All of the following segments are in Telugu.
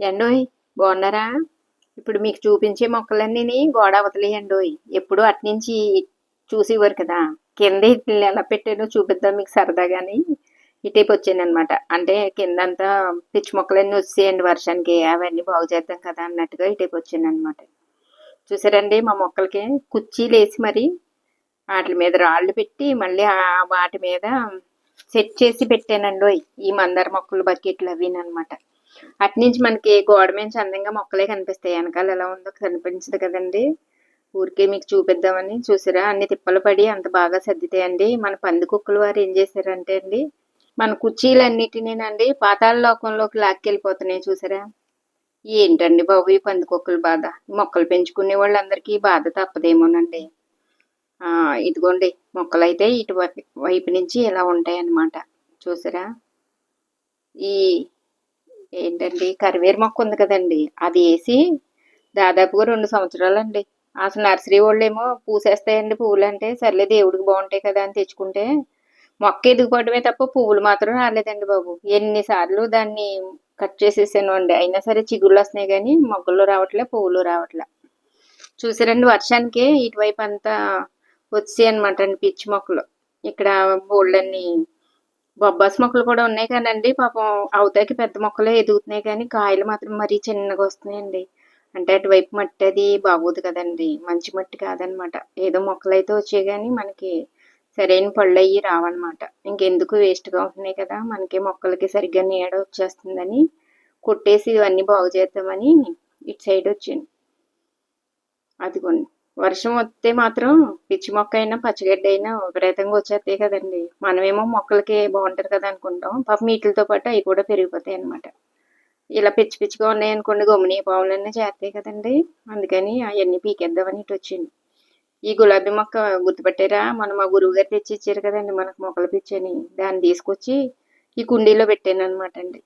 ఎండోయ్ బాగున్నారా? ఇప్పుడు మీకు చూపించే మొక్కలన్నీ గోడ అవతలేయండోయ్ ఎప్పుడు అట్నుంచి చూసేవారు కదా. కింద ఎలా పెట్టానో చూపిద్దాం మీకు సరదాగాని. ఇటేపు వచ్చాను అనమాట అంటే కింద అంతా పిచ్చి మొక్కలన్నీ వచ్చేయండి వర్షానికి అవన్నీ బాగు చేద్దాం కదా అన్నట్టుగా ఇటైపు వచ్చానమాట అనమాట చూసారండి మా మొక్కలకి కుర్చీలు వేసి మరి వాటి మీద రాళ్ళు పెట్టి మళ్ళీ వాటి మీద సెట్ చేసి పెట్టానండి ఈ మందార మొక్కలు బకెట్లు అవినమాట అటు నుంచి మనకి గోడ మీద అందంగా మొక్కలే కనిపిస్తాయి. వెనకాల ఎలా ఉందో కనిపించదు కదండి. ఊరికే మీకు చూపిద్దామని చూసారా? అన్ని తిప్పలు పడి అంత బాగా సర్దితాయండి. మన పంది కుక్కలు వారు ఏం చేశారంటే అండి మన కుర్చీలన్నిటినీనండి పాతాళ లోకంలోకి లాక్కెళ్ళిపోతున్నాయి చూసారా? ఏంటండి బాబు ఈ పంది కుక్కల బాధ? మొక్కలు పెంచుకునే వాళ్ళందరికీ బాధ తప్పదేమోనండి. ఇదిగోండి ఇదిగోండి మొక్కలైతే ఇటు వైపు నుంచి ఇలా ఉంటాయి అన్నమాట చూసారా? ఈ ఏంటండి? కరివేరు మొక్క ఉంది కదండి. అది వేసి దాదాపుగా రెండు సంవత్సరాలండి. అసలు నర్సరీ వాళ్ళు ఏమో పూసేస్తాయండి పువ్వులు అంటే. సర్లే దేవుడికి బాగుంటాయి కదా అని తెచ్చుకుంటే మొక్క ఎదిగిపోవడమే తప్ప పువ్వులు మాత్రం రాలేదండి బాబు. ఎన్నిసార్లు దాన్ని కట్ చేసేసాను అండి అయినా సరే చిగుళ్ళు వస్తున్నాయి కానీ మొగ్గలు రావట్లే పువ్వులు రావట్లే. చూసారండి వర్షానికి ఇటువైపు అంతా వచ్చాయి అనమాట అండి పిచ్చి మొక్కలు. ఇక్కడ బోళ్ళన్ని బొబ్బాస్ మొక్కలు కూడా ఉన్నాయి కానండి. పాపం అవతలకి పెద్ద మొక్కలే ఎదుగుతున్నాయి కానీ కాయలు మాత్రం మరీ చిన్నగా వస్తున్నాయండి. అంటే అటువైపు మట్టి అది బాగోదు కదండి. మంచి మట్టి కాదనమాట. ఏదో మొక్కలు అయితే వచ్చాయి కానీ మనకి సరైన పళ్ళు అయ్యి రావన్నమాట ఇంకెందుకు వేస్ట్గా ఉంటున్నాయి కదా. మనకి మొక్కలకి సరిగ్గా నీడ వచ్చేస్తుందని కొట్టేసి ఇవన్నీ బాగు చేద్దామని ఇటు సైడ్ వచ్చింది అదిగోండి. వర్షం వస్తే మాత్రం పిచ్చి మొక్క అయినా పచ్చిగడ్డ అయినా విపరీతంగా వచ్చేస్తాయి కదండి. మనమేమో మొక్కలకి బాగుంటుంది కదా అనుకుంటాం. పాప మీటిలతో పాటు అవి కూడా పెరిగిపోతాయి అనమాట ఇలా పిచ్చి పిచ్చిగా ఉన్నాయి అనుకోండి గమ్ముని పావులన్నీ చేస్తాయి కదండి. అందుకని అవన్నీ పీకేద్దామని ఇటు వచ్చింది. ఈ గులాబీ మొక్క గుర్తుపెట్టారా? మనం మా గురువు గారు తెచ్చి ఇచ్చారు కదండి మనకు మొక్కలు పిచ్చని. దాన్ని తీసుకొచ్చి ఈ కుండీలో పెట్టాను అనమాట అండి.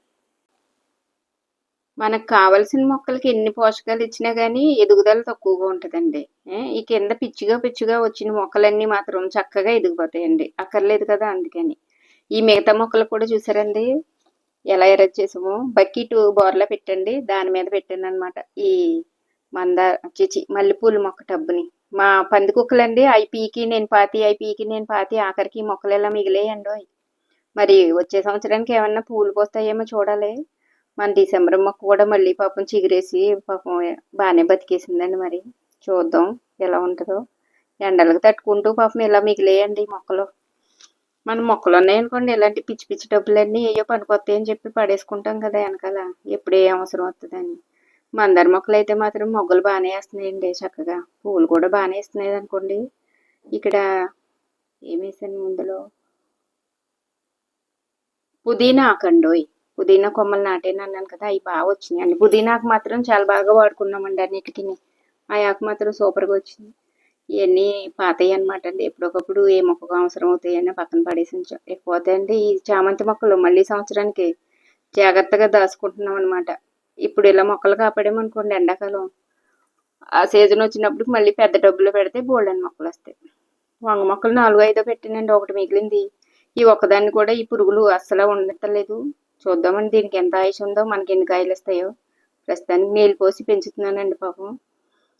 మనకు కావలసిన మొక్కలకి ఎన్ని పోషకాలు ఇచ్చినా కానీ ఎదుగుదల తక్కువగా ఉంటుందండి. ఈ కింద పిచ్చిగా పిచ్చిగా వచ్చిన మొక్కలన్నీ మాత్రం చక్కగా ఎదిగిపోతాయండి. అక్కర్లేదు కదా అందుకని. ఈ మిగతా మొక్కలు కూడా చూసారండి? ఎలా ఎరేజ్ చేసామో. బకెట్ బోర్లా పెట్టండి. దాని మీద పెట్టాను అనమాట ఈ మంద చిచి మల్లెపూల మొక్క టబ్బుని. మా పంది కుక్కలండి అవి పీకి నేను పాతి అవి పీకి నేను పాతి ఆఖరికి మొక్కలు ఎలా మిగిలేయండి మరి వచ్చే సంవత్సరానికి ఏమన్నా పూలు పోస్తాయేమో చూడాలి. మన డిసెంబర్ మొక్క కూడా మళ్ళీ పాపం చిగురేసి పాపం బాగానే బతికేసిందండి మరి. చూద్దాం ఎలా ఉంటుందో. ఎండలకు తట్టుకుంటూ పాపం ఇలా మిగిలేయండి మొక్కలు. మన మొక్కలు ఉన్నాయనుకోండి ఇలాంటి పిచ్చి పిచ్చి డబ్బులన్నీ ఏయో పనికొస్తాయి అని చెప్పి పడేసుకుంటాం కదా వెనకాల. ఎప్పుడు ఏ అవసరం వస్తుందని మందార మొక్కలు అయితే మాత్రం మొగ్గలు బాగానే వేస్తున్నాయండి చక్కగా. పువ్వులు కూడా బాగానే వేస్తున్నాయి అనుకోండి. ఇక్కడ ఏమేసాను ముందులో? పుదీనా ఆకండోయ్. పుదీనా కొమ్మలు నాటేను అన్నాను కదా అవి బాగా వచ్చినాయి అండి పుదీనాకు మాత్రం చాలా బాగా వాడుకున్నామండి అన్నిటికీ. ఆ ఆకు మాత్రం సూపర్గా వచ్చింది. ఇవన్నీ పాతాయి అనమాట అండి. ఎప్పుడొకప్పుడు ఏ మొక్కకు అవసరం అవుతాయని పక్కన పడేసి. ఎక్కువ అండి ఈ చామంతి మొక్కలు మళ్ళీ సంవత్సరానికి జాగ్రత్తగా దాచుకుంటున్నాం అనమాట ఇప్పుడు ఇలా మొక్కలు కాపాడేమనుకోండి ఎండాకాలం. ఆ సీజన్ వచ్చినప్పుడు మళ్ళీ పెద్ద డబ్బులు పెడితే బోల్డెన్ మొక్కలు వస్తాయి. వంగ మొక్కలు నాలుగు ఐదో పెట్టినండి. ఒకటి మిగిలింది. ఈ ఒక్కదాన్ని కూడా ఈ పురుగులు అస్సలు ఉండట్లేదు. చూద్దామండి దీనికి ఎంత ఆయుష్ ఉందో మనకి ఎన్ని కాయలు వస్తాయో. ప్రస్తుతానికి నీళ్ళు పోసి పెంచుతున్నానండి పాపం.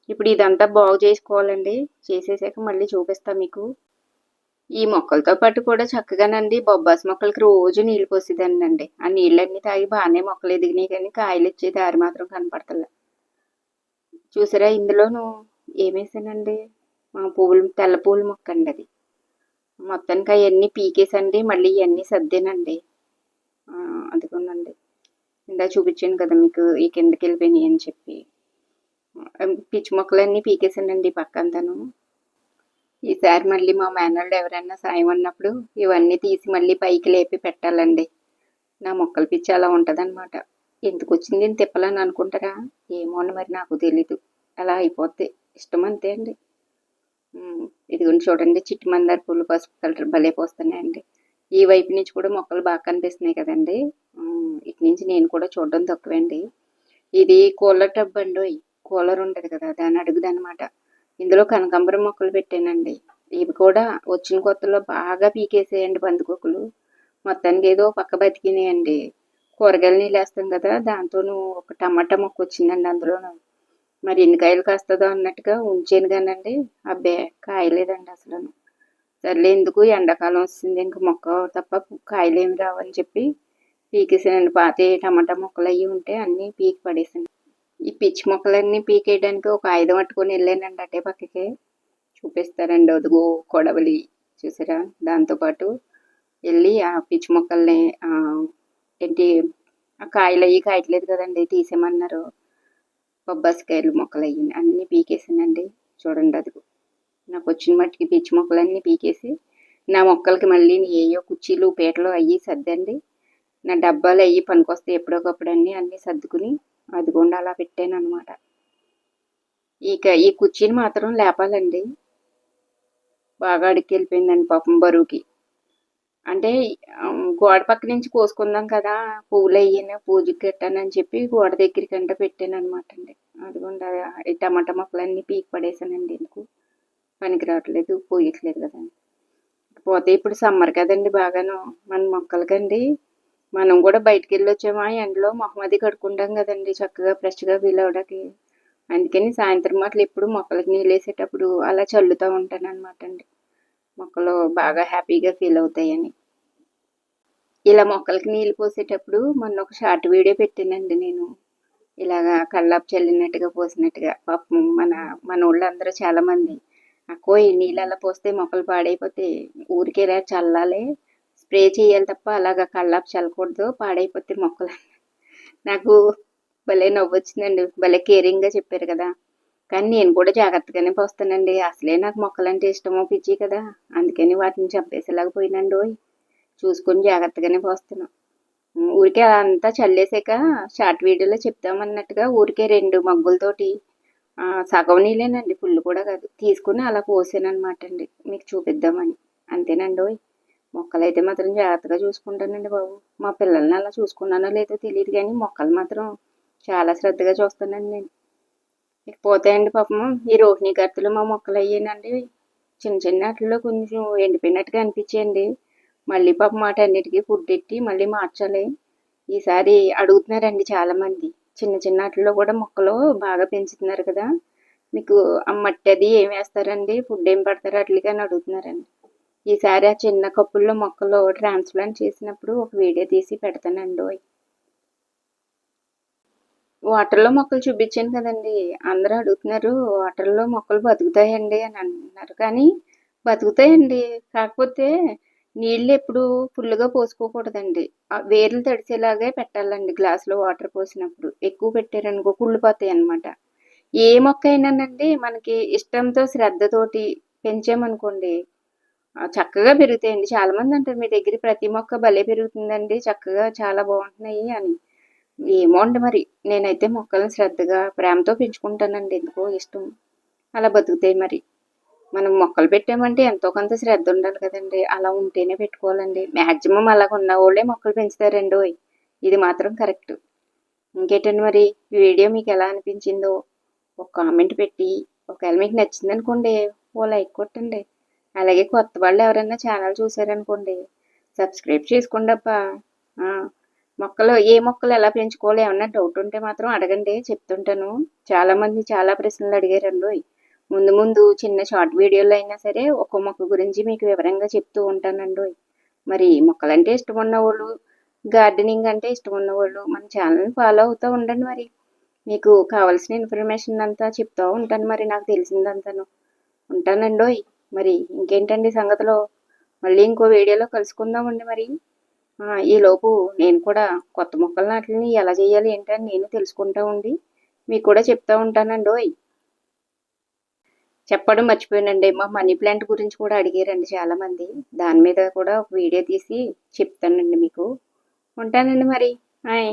ఇప్పుడు ఇదంతా బాగు చేసుకోవాలండి. చేసేసాక మళ్ళీ చూపిస్తాను మీకు. ఈ మొక్కలతో పాటు కూడా చక్కగానండి బొబ్బాస్ మొక్కలకి రోజు నీళ్ళు పోసేదానండి ఆ నీళ్ళన్నీ తాగి బాగానే మొక్కలు ఎదిగినాయి కానీ కాయలు ఇచ్చే దారి మాత్రం కనపడతలే. చూసారా ఇందులోను ఏమేసానండి మా పువ్వులు తెల్ల పువ్వుల మొక్క అండి అది. మొత్తానికి అవన్నీ పీకేసండి మళ్ళీ ఇవన్నీ సర్దేనండి. అదిగోనండి. ఇందా చూపించాను కదా మీకు ఈ కిందకి వెళ్ళిపోయినాయి అని చెప్పి. పిచ్చి మొక్కలన్నీ పీకేసానండి పక్కంతను. ఈసారి మళ్ళీ మా మేనల్డ్ ఎవరైనా సాయం అన్నప్పుడు ఇవన్నీ తీసి మళ్ళీ పైకి లేపి పెట్టాలండి. నా మొక్కల పిచ్చి అలా ఉంటుందన్నమాట. ఎందుకు వచ్చింది నేను తిప్పాలని అనుకుంటారా? ఏమో మరి నాకు తెలీదు. అలా అయిపోతే ఇష్టం అంతే అండి. ఇదిగోండి చూడండి చిట్టి మందార పూలు పసుపు కలర్ భలే పోస్తున్నాయండి. ఈ వైపు నుంచి కూడా మొక్కలు బాగా కనిపిస్తున్నాయి కదండి. ఇటు నుంచి నేను కూడా చూడడం తక్కువండి. ఇది కూలర్ టబ్ అండి. కూలర్ ఉంటుంది కదా దాన్ని అడుగుదనమాట ఇందులో కనకాంబరం మొక్కలు పెట్టానండి. ఇవి కూడా వచ్చిన కొత్తలో బాగా పీకేసేయండి పందుకొక్కులు మొత్తానికి ఏదో పక్క బతికినాయండి. కూరగాయలు నీళ్ళు వేస్తాం కదా దాంతోనూ ఒక టమాటా మొక్క వచ్చిందండి అందులోనూ. మరి ఎన్ని కాయలు కాస్తుందో అన్నట్టుగా ఉంచాను కానండి. అబ్బే కాయలేదండి అసలు సర్లే ఎందుకు ఎండాకాలం వస్తుంది? ఇంక మొక్క తప్ప కాయలు ఏమి రావని చెప్పి పీకేసానండి పాత టమాటా మొక్కలు అవి ఉంటే అన్నీ పీకి పడేసాను. ఈ పిచ్చి మొక్కలన్నీ పీకేయడానికి ఒక ఆయుధం పట్టుకొని వెళ్ళానండి అటే పక్కకి. చూపిస్తారండి అదిగో కొడవలి. చూసారా? దాంతోపాటు వెళ్ళి ఆ పిచ్చి మొక్కల్ని ఏంటి ఆ కాయలు అయ్యి కాయట్లేదు కదండి తీసేయమన్నారు. బొబ్బాసికాయలు మొక్కలు అయ్యి అన్నీ పీకేసానండి. చూడండి అదిగో. నాకు వచ్చిన మట్టికి పిచ్చి మొక్కలన్నీ పీకేసి నా మొక్కలకి మళ్ళీ ఏయో కుర్చీలు పీటలు అయ్యి సర్దండి. నా డబ్బాలు అయ్యి పనికొస్తే ఎప్పుడొకప్పుడు అన్నీ అన్నీ సర్దుకుని అదిగోండి అలా పెట్టాను అనమాట ఇక ఈ కుర్చీని మాత్రం లేపాలండి. బాగా అడిగి వెళ్ళిపోయిందండి పాపం బరువుకి. అంటే గోడ పక్క నుంచి కోసుకుందాం కదా పువ్వులు అయ్యిన పూజకి కట్టానని చెప్పి గోడ దగ్గరికి అంట పెట్టాను అనమాట అండి అదిగోండి ఈ టమాటా మొక్కలన్నీ పీకి పడేసానండి ఎందుకు? పనికి రావట్లేదు పోయట్లేదు కదండి పోతే ఇప్పుడు సమ్మర్ కదండి బాగాను. మన మొక్కలకండి. మనం కూడా బయటికి వెళ్ళి వచ్చామా ఎండలో మొహం అది కడుక్కుంటాం కదండి చక్కగా ఫ్రెష్గా ఫీల్ అవడానికి అందుకని సాయంత్రం అట్లా ఎప్పుడు మొక్కలకి నీళ్ళు వేసేటప్పుడు అలా చల్లుతూ ఉంటాను అనమాట అండి. మొక్కలు బాగా హ్యాపీగా ఫీల్ అవుతాయని. ఇలా మొక్కలకి నీళ్ళు పోసేటప్పుడు మొన్న ఒక షార్ట్ వీడియో పెట్టానండి నేను. ఇలాగా కల్లాపు చల్లినట్టుగా పోసినట్టుగా. పాపం మన మన ఊళ్ళందరూ చాలా మంది అక్కో ఈ నీళ్ళల్లో పోస్తే మొక్కలు పాడైపోతే ఊరికే రా చల్లాలి. స్ప్రే చేయాలి తప్ప అలాగా కళ్ళాపు చల్లకూడదు. పాడైపోతే మొక్కలు. నాకు భలే నవ్వు వచ్చిందండి భలే కేరింగ్గా చెప్పారు కదా. కానీ నేను కూడా జాగ్రత్తగానే పోస్తానండి. అసలే నాకు మొక్కలంటే ఇష్టమో పిచ్చి కదా. అందుకని వాటిని చంపేసేలాగా పోయినండి చూసుకొని జాగ్రత్తగానే పోస్తాను. ఊరికే అంతా చల్లేసాక షార్ట్ వీడియోలో చెప్తామన్నట్టుగా ఊరికే రెండు మగ్గులతోటి సగం నీళ్ళేనండి ఫుల్ కూడా కాదు. తీసుకుని అలా పోసానమాట అండి. మీకు చూపిద్దామని. అంతేనండి ఓయ్. మొక్కలైతే మాత్రం జాగ్రత్తగా చూసుకుంటానండి బాబు. మా పిల్లల్ని అలా చూసుకున్నానో లేదో తెలియదు కానీ మొక్కలు మాత్రం చాలా శ్రద్ధగా చూస్తానండి నేను. ఇక పోతాయండి పాపం. ఈ రోహిణి కత్తులు మా మొక్కలు అయ్యానండి చిన్న చిన్న వాటిల్లో కొంచెం ఎండిపోయినట్టుగా అనిపించేయండి. మళ్ళీ పాపం మాట అన్నిటికీ ఫుడ్ ఎట్టి మళ్ళీ మార్చాలి. ఈసారి అడుగుతున్నారండి చాలామంది. చిన్న చిన్న వాటిల్లో కూడా మొక్కలు బాగా పెంచుతున్నారు కదా. మీకు ఆ మట్టి అది ఏం వేస్తారండి? ఫుడ్ ఏం పడతారో? వాటికి అని అడుగుతున్నారండి. ఈసారి ఆ చిన్న కప్పుల్లో మొక్కలు ట్రాన్స్ప్లాంట్ చేసినప్పుడు ఒక వీడియో తీసి పెడతానండి వాటర్లో మొక్కలు చూపించాను కదండి. అందరూ అడుగుతున్నారు వాటర్లో మొక్కలు బతుకుతాయండి అని అంటున్నారు కానీ బతుకుతాయండి. కాకపోతే నీళ్ళు ఎప్పుడు ఫుల్గా పోసుకోకూడదండి. వేర్లు తడిసేలాగే పెట్టాలండి గ్లాసులో వాటర్ పోసినప్పుడు. ఎక్కువ పెట్టారనుకో కుళ్ళిపోతాయి అనమాట ఏ మొక్క అయినానండి మనకి ఇష్టంతో శ్రద్ధతోటి పెంచామనుకోండి చక్కగా పెరుగుతాయండి. చాలామంది అంటారు మీ దగ్గర ప్రతి మొక్క భలే పెరుగుతుందండి చక్కగా చాలా బాగుంటున్నాయి అని. ఏమో అండి మరి. నేనైతే మొక్కలను శ్రద్ధగా ప్రేమతో పెంచుకుంటానండి. ఎందుకో ఇష్టం. అలా బతుకుతాయి మరి. మనం మొక్కలు పెట్టామంటే ఎంతో కొంత శ్రద్ధ ఉండాలి కదండి. అలా ఉంటేనే పెట్టుకోవాలండి. మ్యాక్సిమం అలాగ ఉన్న వాళ్ళే మొక్కలు పెంచుతారండి ఇది మాత్రం కరెక్ట్. ఇంకేటండి మరి? ఈ వీడియో మీకు ఎలా అనిపించిందో ఒక కామెంట్ పెట్టి ఒకవేళ మీకు నచ్చింది అనుకోండి ఓ లైక్ కొట్టండి. అలాగే కొత్త వాళ్ళు ఎవరైనా ఛానల్ చూసారనుకోండి సబ్స్క్రైబ్ చేసుకోండి అబ్బా. మొక్కలు ఏ మొక్కలు ఎలా పెంచుకోవాలి ఏమన్నా డౌట్ ఉంటే మాత్రం అడగండి చెప్తుంటాను. చాలా మంది చాలా ప్రశ్నలు అడిగారండి ముందు ముందు చిన్న షార్ట్ వీడియోలు అయినా సరే ఒక్కో మొక్క గురించి మీకు వివరంగా చెప్తూ ఉంటానండి. మరి మొక్కలంటే ఇష్టం ఉన్నవాళ్ళు గార్డెనింగ్ అంటే ఇష్టం ఉన్నవాళ్ళు మన ఛానల్ని ఫాలో అవుతూ ఉండండి మరి. మీకు కావాల్సిన ఇన్ఫర్మేషన్ అంతా చెప్తూ ఉంటాను మరి నాకు తెలిసిందంతాను. ఉంటానండి మరి ఇంకేంటండి సంగతిలో? మళ్ళీ ఇంకో వీడియోలో కలుసుకుందామండి మరి. ఈలోపు నేను కూడా కొత్త మొక్కల నాటిని ఎలా చేయాలి ఏంటని నేను తెలుసుకుంటా ఉండి మీకు కూడా చెప్తూ ఉంటానండి ఓయ్. చెప్పడం మర్చిపోయానండి. మా మనీ ప్లాంట్ గురించి కూడా అడిగారండి చాలా మంది దాని మీద కూడా ఒక వీడియో తీసి చెప్తానండి మీకు. ఉంటానండి మరి. హాయ్